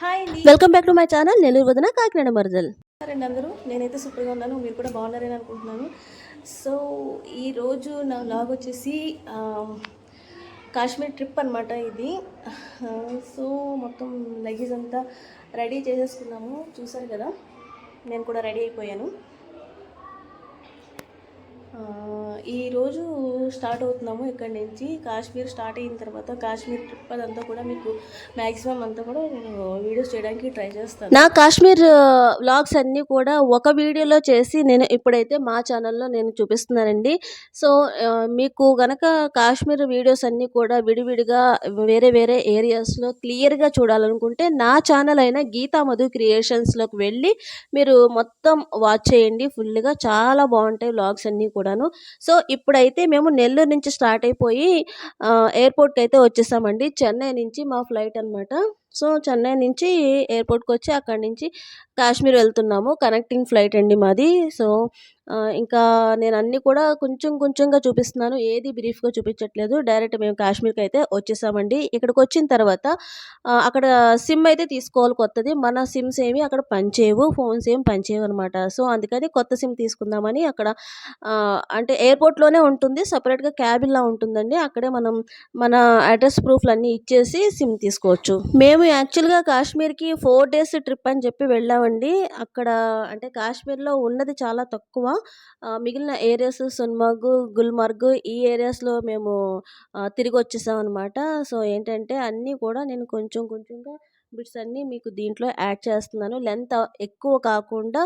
Hi అండి welcome back to my channel Nellore వదిన కాకినాడ మరదల్ రండి అందరూ. నేనైతే సూపర్గా ఉన్నాను. మీరు కూడా బాగున్నారని అనుకుంటున్నాను. సో ఈరోజు నా వ్లాగ్ వచ్చేసి కాశ్మీర్ ట్రిప్ అనమాట ఇది. సో మొత్తం లగేజ్ అంతా రెడీ చేసేసుకున్నాము. చూసారు కదా? నేను కూడా రెడీ అయిపోయాను. ఈరోజు స్టార్ట్ అవుతున్నాము ఇక్కడి నుంచి. కాశ్మీర్ స్టార్ట్ అయిన తర్వాత కాశ్మీర్ ట్రిప్ అదంతా కూడా మీకు మ్యాక్సిమం అంతా కూడా నేను వీడియోస్ చేయడానికి ట్రై చేస్తాను. నా కాశ్మీర్ వ్లాగ్స్ అన్నీ కూడా ఒక వీడియోలో చేసి నేను ఇప్పుడైతే మా ఛానల్లో నేను చూపిస్తున్నానండి. సో మీకు గనక కాశ్మీర్ వీడియోస్ అన్నీ కూడా విడివిడిగా వేరే వేరే ఏరియాస్లో క్లియర్గా చూడాలనుకుంటే నా ఛానల్ అయిన గీతా మధు క్రియేషన్స్లోకి వెళ్ళి మీరు మొత్తం వాచ్ చేయండి. ఫుల్గా చాలా బాగుంటాయి వ్లాగ్స్ అన్నీ కూడా. కూడాను సో ఇప్పుడైతే మేము నెల్లూరు నుంచి స్టార్ట్ అయిపోయి ఎయిర్పోర్ట్కి అయితే వచ్చేసామండి. చెన్నై నుంచి మా ఫ్లైట్ అన్నమాట. సో చెన్నై నుంచి ఎయిర్పోర్ట్కి వచ్చి అక్కడి నుంచి కాశ్మీర్ వెళ్తున్నాము. కనెక్టింగ్ ఫ్లైట్ అండి మాది. సో ఇంకా నేను అన్నీ కూడా కొంచెం కొంచెంగా చూపిస్తున్నాను. ఏది బ్రీఫ్గా చూపించట్లేదు. డైరెక్ట్ మేము కాశ్మీర్కి అయితే వచ్చేసామండి. ఇక్కడికి వచ్చిన తర్వాత అక్కడ సిమ్ అయితే తీసుకోవాలి కొత్తది. మన సిమ్స్ ఏమి అక్కడ పనిచేయవు. ఫోన్స్ ఏమి పనిచేయవు అనమాట సో అందుకని కొత్త సిమ్ తీసుకుందామని అక్కడ అంటే ఎయిర్పోర్ట్లోనే ఉంటుంది. సపరేట్గా క్యాబిన్లా ఉంటుందండి. అక్కడే మనం మన అడ్రస్ ప్రూఫ్లు అన్నీ ఇచ్చేసి సిమ్ తీసుకోవచ్చు. మేము మేము యాక్చువల్గా కాశ్మీర్కి ఫోర్ డేస్ ట్రిప్ అని చెప్పి వెళ్ళామండి. అక్కడ అంటే కాశ్మీర్లో ఉన్నది చాలా తక్కువ. మిగిలిన ఏరియాస్ సోన్మార్గ్ గుల్మార్గ్ ఈ ఏరియాస్లో మేము తిరిగి వచ్చేసాం అనమాట సో ఏంటంటే అన్నీ కూడా నేను కొంచెం కొంచెంగా బిట్స్ అన్నీ మీకు దీంట్లో యాడ్ చేస్తున్నాను. లెంత్ ఎక్కువ కాకుండా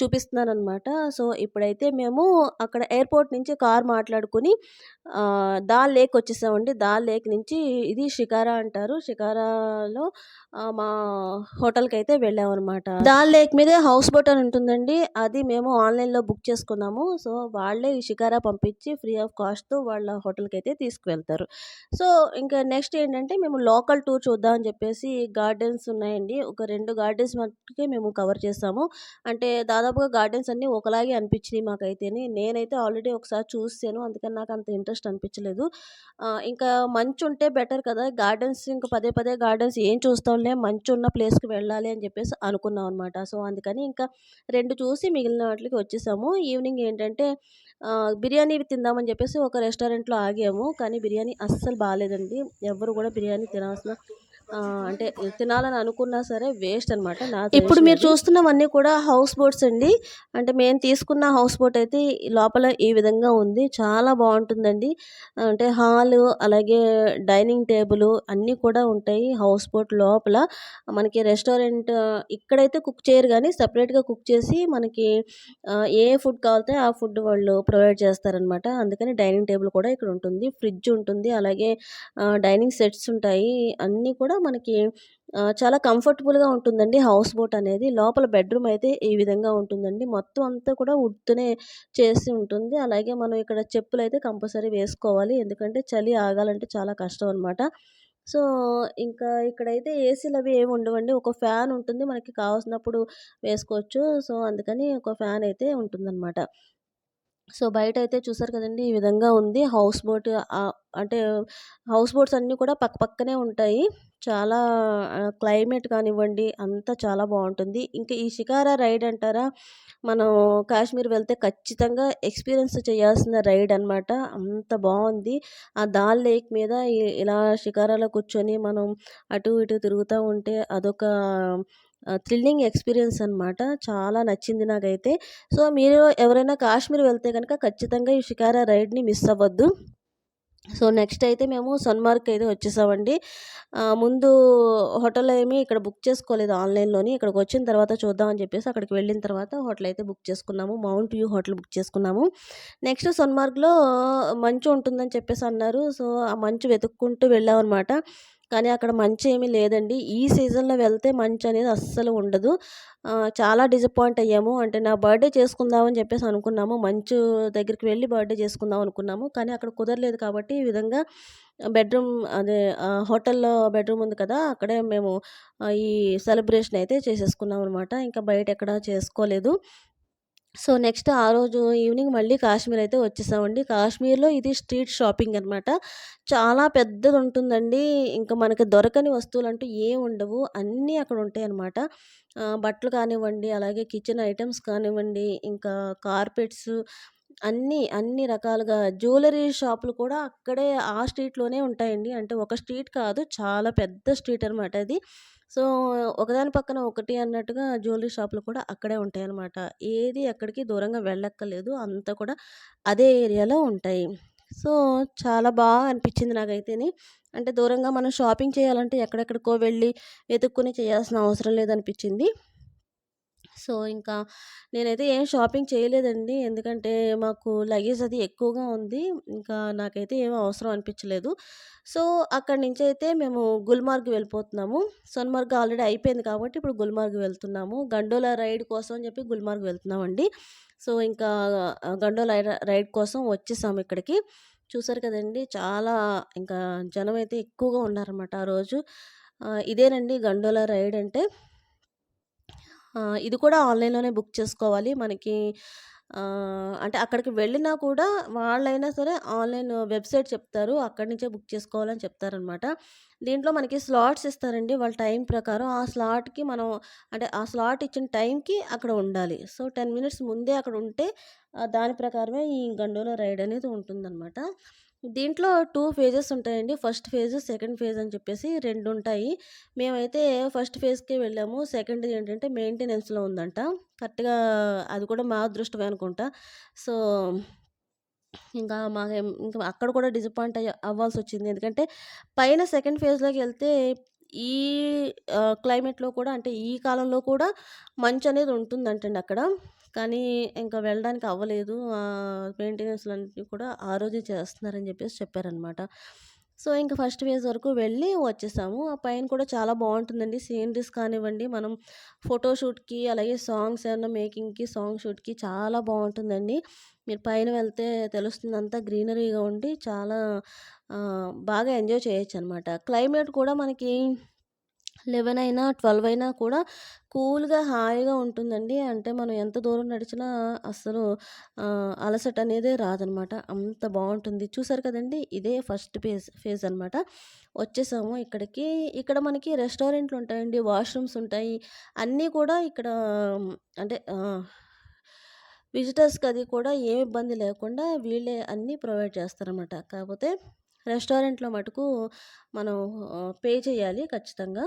చూపిస్తున్నాను అనమాట సో ఇప్పుడైతే మేము అక్కడ ఎయిర్పోర్ట్ నుంచి కార్ మాట్లాడుకుని దాల్ లేక్ వచ్చేసామండి. దాల్ లేక్ నుంచి ఇది షికారా అంటారు. షికారాలో మా హోటల్కి అయితే వెళ్ళామన్నమాట. దాల్ లేక్ మీదే హౌస్ బోట్ అని ఉంటుందండి. అది మేము ఆన్లైన్లో బుక్ చేసుకున్నాము. సో వాళ్ళే ఈ షికారా పంపించి ఫ్రీ ఆఫ్ కాస్ట్తో వాళ్ళ హోటల్కి అయితే తీసుకువెళ్తారు. సో ఇంకా నెక్స్ట్ ఏంటంటే మేము లోకల్ టూర్ చూద్దాం అని చెప్పేసి గార్డెన్స్ ఉన్నాయండి. ఒక రెండు గార్డెన్స్ మట్టుకే మేము కవర్ చేస్తాము అంటే దాదాపుగా గార్డెన్స్ అన్నీ ఒకలాగే అనిపించినాయి మాకైతేనే. నేనైతే ఆల్రెడీ ఒకసారి చూసాను అందుకని నాకు అంత ఇంట్రెస్ట్ అనిపించలేదు. ఇంకా మంచు ఉంటే బెటర్ కదా. గార్డెన్స్ ఇంకా పదే పదే గార్డెన్స్ ఏం చూస్తాంలే మంచు ఉన్న ప్లేస్కి వెళ్ళాలి అని చెప్పేసి అనుకున్నాం అనమాట సో అందుకని ఇంకా రెండు చూసి మిగిలిన వాటికి వచ్చేసాము. ఈవినింగ్ ఏంటంటే బిర్యానీ తిందామని చెప్పేసి ఒక రెస్టారెంట్లో ఆగాము. కానీ బిర్యానీ అస్సలు బాగాలేదండి. ఎవరు కూడా బిర్యానీ తినాల్సిన అంటే తినాలని అనుకున్నా సరే వేస్ట్ అనమాట ఇప్పుడు మీరు చూస్తున్నవన్నీ కూడా హౌస్ బోట్స్ అండి. అంటే మేము తీసుకున్న హౌస్ బోట్ అయితే లోపల ఈ విధంగా ఉంది. చాలా బాగుంటుందండి. అంటే హాల్ అలాగే డైనింగ్ టేబుల్ అన్నీ కూడా ఉంటాయి హౌస్ బోట్ లోపల. మనకి రెస్టారెంట్ ఇక్కడైతే కుక్ చేయరు కానీ సపరేట్గా కుక్ చేసి మనకి ఏ ఫుడ్ కావాలితే ఆ ఫుడ్ వాళ్ళు ప్రొవైడ్ చేస్తారనమాట అందుకని డైనింగ్ టేబుల్ కూడా ఇక్కడ ఉంటుంది. ఫ్రిడ్జ్ ఉంటుంది. అలాగే డైనింగ్ సెట్స్ ఉంటాయి. అన్నీ కూడా మనకి చాలా కంఫర్టబుల్గా ఉంటుందండి. హౌస్ బోట్ అనేది. లోపల బెడ్రూమ్ అయితే ఈ విధంగా ఉంటుందండి. మొత్తం అంతా కూడా ఉడ్తోనే చేసి ఉంటుంది. అలాగే మనం ఇక్కడ చెప్పులు అయితే కంపల్సరీ వేసుకోవాలి. ఎందుకంటే చలి ఆగాలంటే చాలా కష్టం అనమాట సో ఇంకా ఇక్కడైతే ఏసీలు అవి ఏమి ఉండవండి. ఒక ఫ్యాన్ ఉంటుంది. మనకి కావాల్సినప్పుడు వేసుకోవచ్చు. సో అందుకని ఒక ఫ్యాన్ అయితే ఉంటుందన్నమాట. సో బయట అయితే చూసారు కదండి! ఈ విధంగా ఉంది. హౌస్ బోట్ అంటే హౌస్ బోట్స్ అన్నీ కూడా పక్క పక్కనే ఉంటాయి. చాలా క్లైమేట్ కానివ్వండి అంతా చాలా బాగుంటుంది. ఇంకా ఈ షికారా రైడ్ అంటారా? మనం కాశ్మీర్ వెళ్తే ఖచ్చితంగా ఎక్స్పీరియన్స్ చేయాల్సిన రైడ్ అనమాట అంత బాగుంది. ఆ దాల్ లేక్ మీద ఇలా షికారాలో కూర్చొని మనం అటు ఇటు తిరుగుతూ ఉంటే అదొక థ్రిల్లింగ్ ఎక్స్పీరియన్స్ అనమాట చాలా నచ్చింది నాకైతే. సో మీరు ఎవరైనా కాశ్మీర్ వెళ్తే కనుక ఖచ్చితంగా ఈ షికారా రైడ్ని మిస్ అవ్వద్దు. సో నెక్స్ట్ అయితే మేము సన్మార్క్ అయితే వచ్చేసామండి. ముందు హోటల్ ఏమి ఇక్కడ బుక్ చేసుకోలేదు ఆన్లైన్లోని. ఇక్కడికి వచ్చిన తర్వాత చూద్దామని చెప్పేసి అక్కడికి వెళ్ళిన తర్వాత హోటల్ అయితే బుక్ చేసుకున్నాము. మౌంట్ వ్యూ హోటల్ బుక్ చేసుకున్నాము. నెక్స్ట్ సన్మార్క్లో మంచు ఉంటుందని చెప్పేసి అన్నారు. సో ఆ మంచు వెతుక్కుంటూ వెళ్ళామన్నమాట. కానీ అక్కడ మంచి ఏమీ లేదండి. ఈ సీజన్లో వెళ్తే మంచు అనేది అస్సలు ఉండదు. చాలా డిసప్పాయింట్ అయ్యాము. అంటే నా బర్త్డే చేసుకుందామని చెప్పేసి అనుకున్నాము. మంచు దగ్గరికి వెళ్ళి బర్త్డే చేసుకుందాం అనుకున్నాము. కానీ అక్కడ కుదరలేదు కాబట్టి ఈ విధంగా బెడ్రూమ్ అదే హోటల్లో బెడ్రూమ్ ఉంది కదా అక్కడే మేము ఈ సెలబ్రేషన్ అయితే చేసేసుకున్నాం అనమాట ఇంకా బయట ఎక్కడ చేసుకోలేదు. సో, నెక్స్ట్ ఆ రోజు ఈవినింగ్ మళ్ళీ కాశ్మీర్ అయితే వచ్చేసామండి. కాశ్మీర్‌లో ఇది స్ట్రీట్ షాపింగ్ అనమాట. చాలా పెద్దది ఉంటుందండి ఇంకా మనకి దొరకని వస్తువులంటూ ఏం ఉండవు. అన్నీ అక్కడ ఉంటాయి అనమాట బట్టలు కానివ్వండి, అలాగే కిచెన్ ఐటమ్స్ కానివ్వండి, ఇంకా కార్పెట్స్ అన్నీ, అన్ని రకాలుగా జ్యువెలరీ షాపులు కూడా అక్కడే ఆ స్ట్రీట్‌లోనే ఉంటాయండి. అంటే ఒక స్ట్రీట్ కాదు. చాలా పెద్ద స్ట్రీట్ అనమాట అది. సో, ఒకదాని పక్కన ఒకటి అన్నట్టుగా జ్యువెలరీ షాపులు కూడా అక్కడే ఉంటాయి అన్నమాట ఏది ఎక్కడికి దూరంగా వెళ్ళక్కర్లేదు. అంతా కూడా అదే ఏరియాలో ఉంటాయి. సో, చాలా బాగా అనిపించింది నాకైతేనే అంటే దూరంగా మనం షాపింగ్ చేయాలంటే ఎక్కడెక్కడికో వెళ్ళి వెతుక్కొని చేయాల్సిన అవసరం లేదనిపించింది. సో, ఇంకా నేనైతే ఏం షాపింగ్ చేయలేదండి. ఎందుకంటే మాకు లగేజ్ అది ఎక్కువగా ఉంది. ఇంకా నాకైతే ఏం అవసరం అనిపించలేదు. సో, అక్కడి నుంచి అయితే మేము గుల్మార్గ్ వెళ్ళిపోతున్నాము. సోన్మార్గ్ ఆల్రెడీ అయిపోయింది కాబట్టి ఇప్పుడు గుల్మార్గ్ వెళ్తున్నాము. గండోలా రైడ్ కోసం అని చెప్పి గుల్మార్గ్ వెళ్తున్నామండి. సో, ఇంకా గండోలా రైడ్ కోసం వచ్చేసాము ఇక్కడికి. చూసారు కదండీ! చాలా ఇంకా జనం అయితే ఎక్కువగా ఉన్నారనమాట ఆ రోజు. ఇదేనండి గండోలా రైడ్ అంటే. ఇది కూడా ఆన్‌లైన్‌లోనే బుక్ చేసుకోవాలి. మనకి అంటే అక్కడికి వెళ్ళినా కూడా వాళ్ళైనా సరే ఆన్‌లైన్ వెబ్‌సైట్ చెప్తారు. అక్కడి నుంచే బుక్ చేసుకోవాలని చెప్తారనమాట. దీంట్లో మనకి స్లాట్స్ ఇస్తారండి. వాళ్ళ టైం ప్రకారం ఆ స్లాట్‌కి మనం అంటే ఆ స్లాట్ ఇచ్చిన టైంకి అక్కడ ఉండాలి. సో, 10 మినిట్స్ ముందే అక్కడ ఉంటే దాని ప్రకారమే ఈ గండోలో రైడ్ అనేది ఉంటుందనమాట. దీంట్లో టూ ఫేజెస్ ఉంటాయండి. ఫస్ట్ ఫేజ్, సెకండ్ ఫేజ్ అని చెప్పేసి రెండు ఉంటాయి. మేమైతే ఫస్ట్ ఫేజ్‌కే వెళ్ళాము. సెకండ్ ఏంటంటే మెయింటెనెన్స్‌లో ఉందంట. కరెక్ట్‌గా అది కూడా మా అదృష్టమే అనుకుంటా. సో, ఇంకా మాకేం ఇంకా అక్కడ కూడా డిసప్పాయింట్ అవ్వాల్సి వచ్చింది ఎందుకంటే పైన సెకండ్ ఫేజ్లోకి వెళ్తే ఈ క్లైమేట్‌లో కూడా అంటే ఈ కాలంలో కూడా మంచు అనేది ఉంటుందంటండి అక్కడ. కానీ ఇంకా వెళ్ళడానికి అవ్వలేదు. మెయింటెనెన్స్ మెయింటెనెన్స్‌లన్నీ కూడా ఆ రోజే చేస్తున్నారని చెప్పేసి చెప్పారనమాట. సో, ఇంకా ఫస్ట్ ఫేజ్ వరకు వెళ్ళి వచ్చేసాము. ఆ పైన కూడా చాలా బాగుంటుందండి సీనరీస్ కానివ్వండి, మనం ఫోటోషూట్‌కి అలాగే సాంగ్స్ ఏమన్నా మేకింగ్‌కి, సాంగ్ షూట్‌కి చాలా బాగుంటుందండి మీరు పైన వెళ్తే తెలుస్తుంది. అంతా గ్రీనరీగా ఉండి చాలా బాగా ఎంజాయ్ చేయొచ్చు అనమాట క్లైమేట్ కూడా మనకి 11 అయినా, 12 అయినా కూడా కూల్‌గా, హాయిగా ఉంటుందండి. అంటే మనం ఎంత దూరం నడిచినా అస్సలు అలసట అనేది రాదనమాట. అంత బాగుంటుంది చూసారు కదండీ! ఇదే ఫస్ట్ ఫేజ్ ఫేజ్ అనమాట. వచ్చేసాము ఇక్కడికి. ఇక్కడ మనకి రెస్టారెంట్లు ఉంటాయండి. వాష్‌రూమ్స్ ఉంటాయి. అన్నీ కూడా ఇక్కడ అంటే విజిటర్స్‌కి అది కూడా ఏ ఇబ్బంది లేకుండా వీళ్ళే అన్నీ ప్రొవైడ్ చేస్తారనమాట. కాకపోతే రెస్టారెంట్‌లో మటుకు మనం పే చేయాలి ఖచ్చితంగా.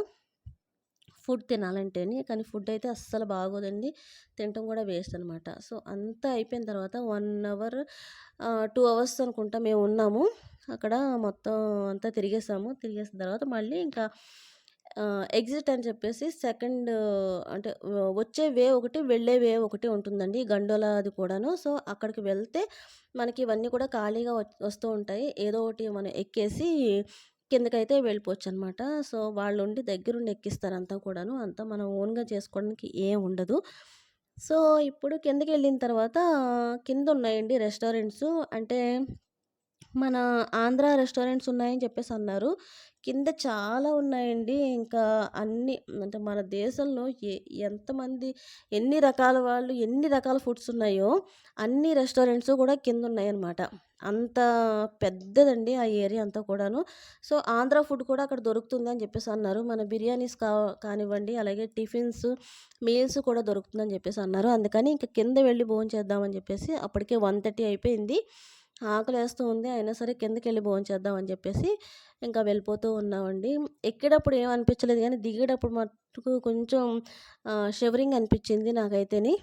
ఫుడ్ తినాలంటేనే కానీ ఫుడ్ అయితే అస్సలు బాగోదండి. తినటం కూడా వేస్ట్ అనమాట. సో, అంతా అయిపోయిన తర్వాత వన్ అవర్ టూ అవర్స్ అనుకుంటా మేము ఉన్నాము. అక్కడ మొత్తం అంతా తిరిగేసాము. తిరిగేసిన తర్వాత మళ్ళీ ఇంకా ఎగ్జిట్ అని చెప్పేసి సెకండ్ అంటే వచ్చే వే ఒకటి, వెళ్ళే వే ఒకటి ఉంటుందండి. గండోలాది కూడాను. సో, అక్కడికి వెళ్తే మనకి ఇవన్నీ కూడా ఖాళీగా వస్తూ ఉంటాయి. ఏదో ఒకటి మనం ఎక్కేసి కిందకైతే వెళ్ళిపోవచ్చు అనమాట సో, వాళ్ళుండి దగ్గరుండి ఎక్కిస్తారంతా కూడాను. అంతా మనం ఓన్‌గా చేసుకోవడానికి ఏం ఉండదు. సో, ఇప్పుడు కిందకి వెళ్ళిన తర్వాత కింద ఉన్నాయండి రెస్టారెంట్స్ అంటే మన ఆంధ్ర రెస్టారెంట్స్ ఉన్నాయని చెప్పేసి అన్నారు. కింద చాలా ఉన్నాయండి. ఇంకా అన్ని అంటే మన దేశంలో ఏ ఎంతమంది ఎన్ని రకాల వాళ్ళు, ఎన్ని రకాల ఫుడ్స్ ఉన్నాయో అన్ని రెస్టారెంట్స్ కూడా కింద ఉన్నాయన్నమాట అంత పెద్దదండి ఆ ఏరియా అంతా కూడాను. సో, ఆంధ్ర ఫుడ్ కూడా అక్కడ దొరుకుతుంది అని చెప్పేసి అన్నారు. మన బిర్యానీస్ కా కానివ్వండి, అలాగే టిఫిన్స్, మీల్స్ కూడా దొరుకుతుందని చెప్పేసి అన్నారు. అందుకని ఇంకా కింద వెళ్ళి భోంచేద్దామని చెప్పేసి అప్పటికే 1:30 అయిపోయింది. ఆకలేస్తూ ఉంది. అయినా సరే కిందకి వెళ్ళి భోంచేద్దాం అని చెప్పేసి ఇంకా వెళ్ళిపోతూ ఉన్నామండి. ఎక్కేటప్పుడు ఏం అనిపించలేదు దిగేటప్పుడు మట్టుకు కొంచెం షివరింగ్ అనిపించింది నాకైతేని.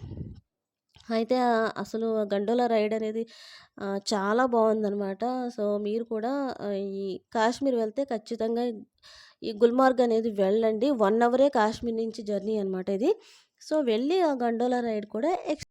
అయితే అసలు గండోలా రైడ్ అనేది చాలా బాగుందనమాట సో, మీరు కూడా ఈ కాశ్మీర్ వెళ్తే ఖచ్చితంగా ఈ గుల్మార్గ్ అనేది వెళ్ళండి. వన్ అవరే కాశ్మీర్ నుంచి జర్నీ అనమాట ఇది. సో, వెళ్ళి ఆ గండోలా రైడ్ కూడా ఎక్స్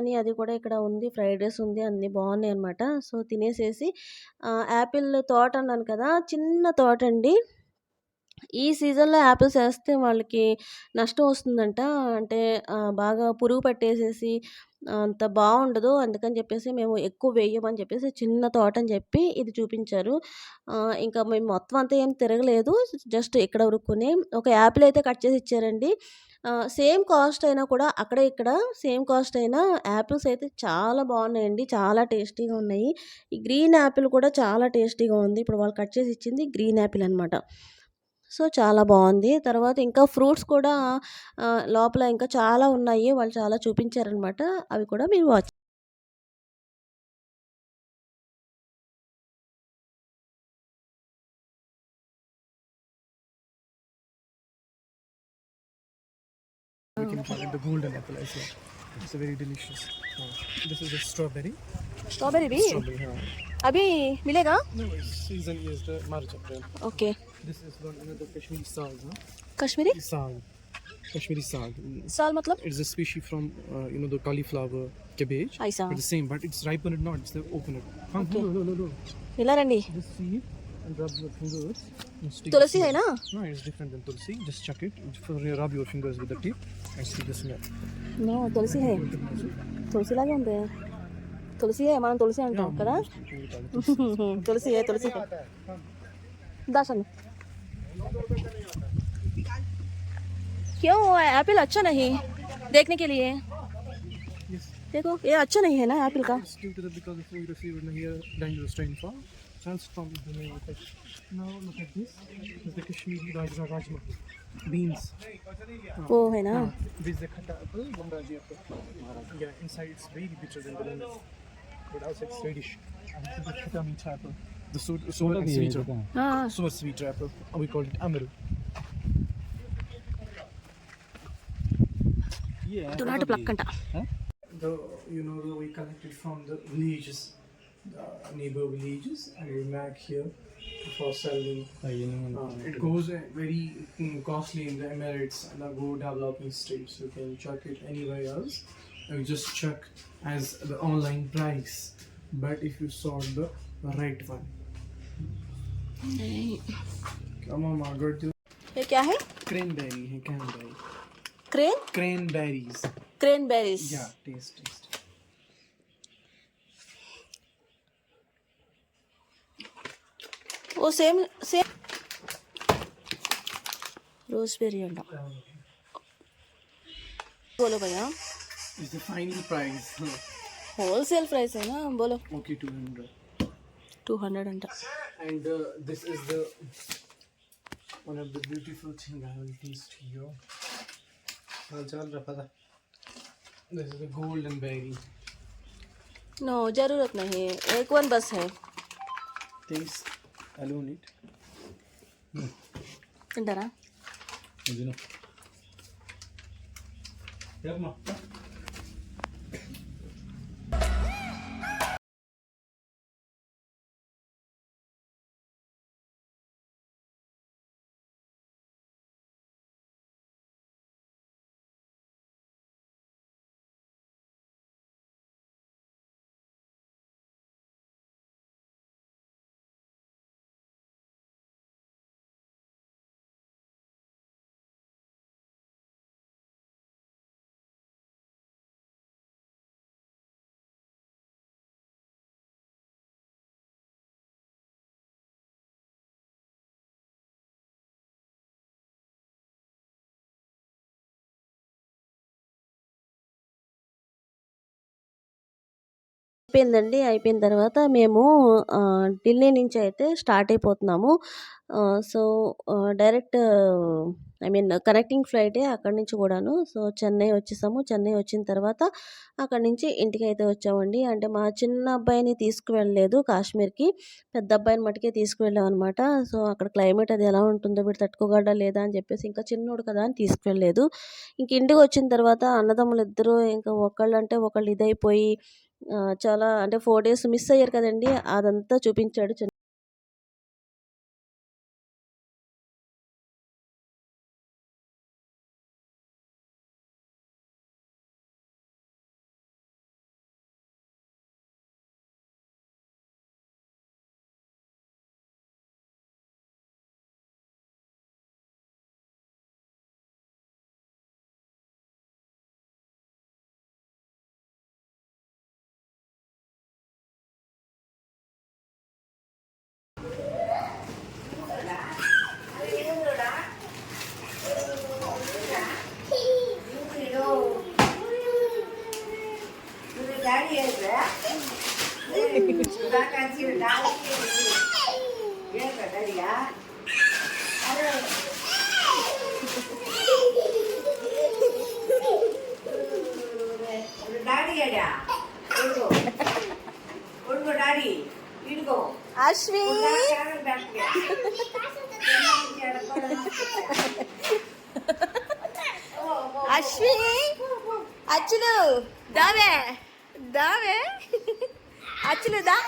అని అది కూడా ఇక్కడ ఉంది. ఫ్రైడ్ రైస్ ఉంది. అన్నీ బాగున్నాయి అనమాట సో తినేసేసి యాపిల్ తోట అన్నాను కదా చిన్న తోట అండి. ఈ సీజన్లో యాపిల్స్ వేస్తే వాళ్ళకి నష్టం వస్తుందంట. అంటే బాగా పురుగు పట్టేసేసి అంత బాగుండదు అందుకని చెప్పేసి మేము ఎక్కువ వేయమని చెప్పేసి చిన్న తోట అని చెప్పి ఇది చూపించారు. ఇంకా మేము మొత్తం అంతా ఏం తిరగలేదు. జస్ట్ ఇక్కడ వరకునే ఒక యాపిల్ అయితే కట్ చేసి ఇచ్చారండి. సేమ్ కాస్ట్ అయినా కూడా అక్కడ ఇక్కడ సేమ్ కాస్ట్ అయినా యాపిల్స్ అయితే చాలా బాగున్నాయండి చాలా టేస్టీగా ఉన్నాయి. ఈ గ్రీన్ యాపిల్ కూడా చాలా టేస్టీగా ఉంది. ఇప్పుడు వాళ్ళు కట్ చేసి ఇచ్చింది గ్రీన్ యాపిల్ అనమాట సో చాలా బాగుంది తర్వాత ఇంకా ఫ్రూట్స్ కూడా ఆ, లోపల ఇంకా చాలా ఉన్నాయి వాళ్ళు చాలా చూపించారనమాట అవి కూడా మీరు watch We can try the golden apple as well. It's a very delicious. Uh, this is the strawberry. Strawberry भी Strawberry, huh? अभी मिलेगा No, it's season is the March April. Okay This is one another Kashmiri saag. Huh? Kashmiri Saag. Kashmiri saag. Mm, साल मतलब It's a species from uh, you know the cauliflower cabbage. ऐसा It's the same, but it's ripened not. It's the open it. Huh? No, no, no, no. ఇలా రండి Just see it and rub your fingers. and stick Tulasi the है ना No, it's different than tulsi. Just chuck it. For rub your fingers with the tip and see the smell. No తులసి హే తులసి లాగే ఉంది తులసి హే మనం తులసి అంటాం కదా तुलसी है तुलसी है दासन क्यों एप्पल अच्छा नहीं देखने के लिए देखो ये अच्छा नहीं है ना एप्पल का It's due the name of it. Now look at this. This is the Kashmiri Rajma Rajma. Beans. वो है ना Uh, this is the Khata apple, Bamraji apple. Yeah, inside it's very bitter than the lemon. But outside it's reddish. And this is the Khata meat apple. The super soda and sweeter. Ah. Uh, we call it Amaru. Yeah. Do not pluck kanta. The you know the, we collected from the villages, the neighbor villages, and we back here for selling. Uh, it goes uh, very um, costly in the Emirates and the go developing states. You can check it anywhere else. You just check as the online price. But if you sort the right one, ये क्या है? Cranberry है cranberry cran cranberries cranberries या taste taste वो same same raspberry ഉണ്ടോ ബോലോ Bhaiyya is the final price wholesale price ആണ് ബോലോ ഓക്കേ 200 200 ഉണ്ട് टू हंड्रेड अंडा And uh, this is the one of the beautiful thing I will taste here. This is the golden berry. No जरूरत नहीं एक one बस है Taste alone it. తింటారా Yeah, అయిపోయిందండి. అయిపోయిన తర్వాత మేము ఢిల్లీ నుంచి అయితే start అయిపోతున్నాము. So direct I mean connecting ఫ్లైటే అక్కడి నుంచి కూడాను. సో చెన్నై వచ్చేసాము. చెన్నై వచ్చిన తర్వాత అక్కడి నుంచి ఇంటికి అయితే వచ్చామండి. అంటే మా చిన్న అబ్బాయిని తీసుకువెళ్ళలేదు కాశ్మీర్కి. పెద్ద అబ్బాయిని మటుకే తీసుకువెళ్ళాం అనమాట సో అక్కడ క్లైమేట్ అది ఎలా ఉంటుందో వీడు తట్టుకోగలడా లేదా అని చెప్పేసి ఇంకా చిన్నోడు కదా అని తీసుకువెళ్ళలేదు. ఇంక ఇంటికి వచ్చిన తర్వాత అన్నదమ్ములు ఇద్దరు ఇంకా ఒకళ్ళు అంటే ఒకళ్ళు ఇదైపోయి చాలా అంటే ఫోర్ డేస్ మిస్ అయ్యారు కదండి. అదంతా చూపించాడు દાવે આચલું દા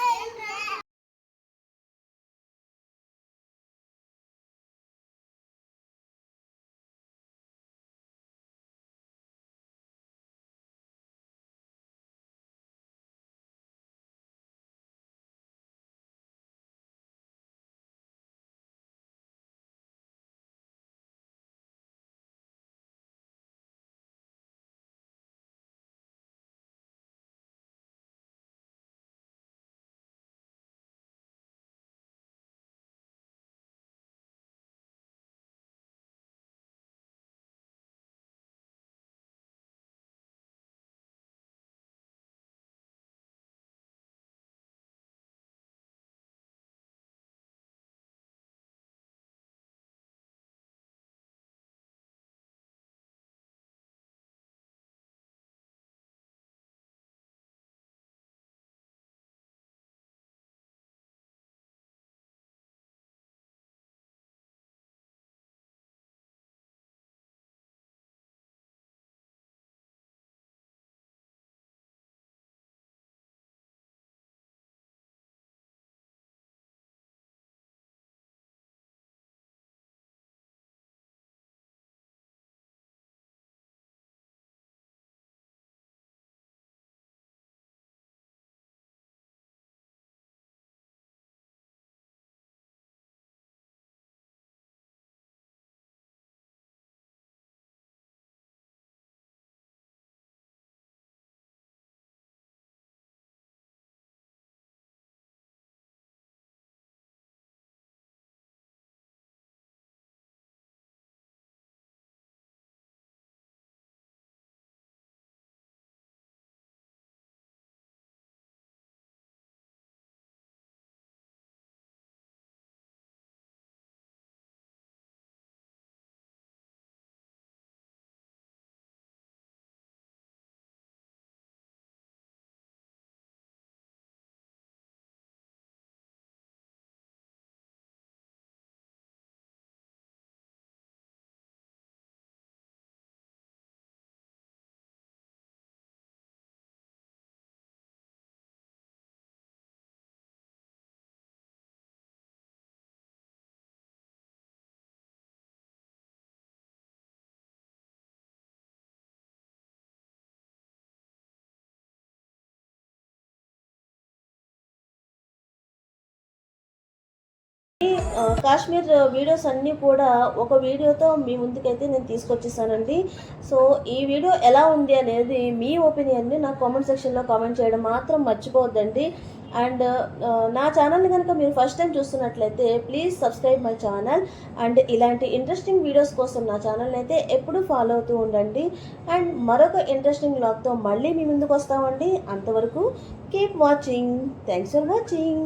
కాశ్మీర్ వీడియోస్ అన్నీ కూడా ఒక వీడియోతో మీ ముందుకైతే నేను తీసుకొచ్చేసానండి. సో ఈ వీడియో ఎలా ఉంది అనేది మీ ఒపీనియన్ని నా కామెంట్ సెక్షన్లో కామెంట్ చేయడం మాత్రం మర్చిపోవద్దండి. అండ్ నా ఛానల్ని కనుక మీరు ఫస్ట్ టైం చూస్తున్నట్లయితే please subscribe my channel. And ఇలాంటి ఇంట్రెస్టింగ్ వీడియోస్ కోసం నా ఛానల్ని అయితే ఎప్పుడూ ఫాలో అవుతూ ఉండండి. అండ్ మరొక ఇంట్రెస్టింగ్ బ్లాగ్తో మళ్ళీ మీ ముందుకు వస్తామండి. అంతవరకు keep watching thanks for watching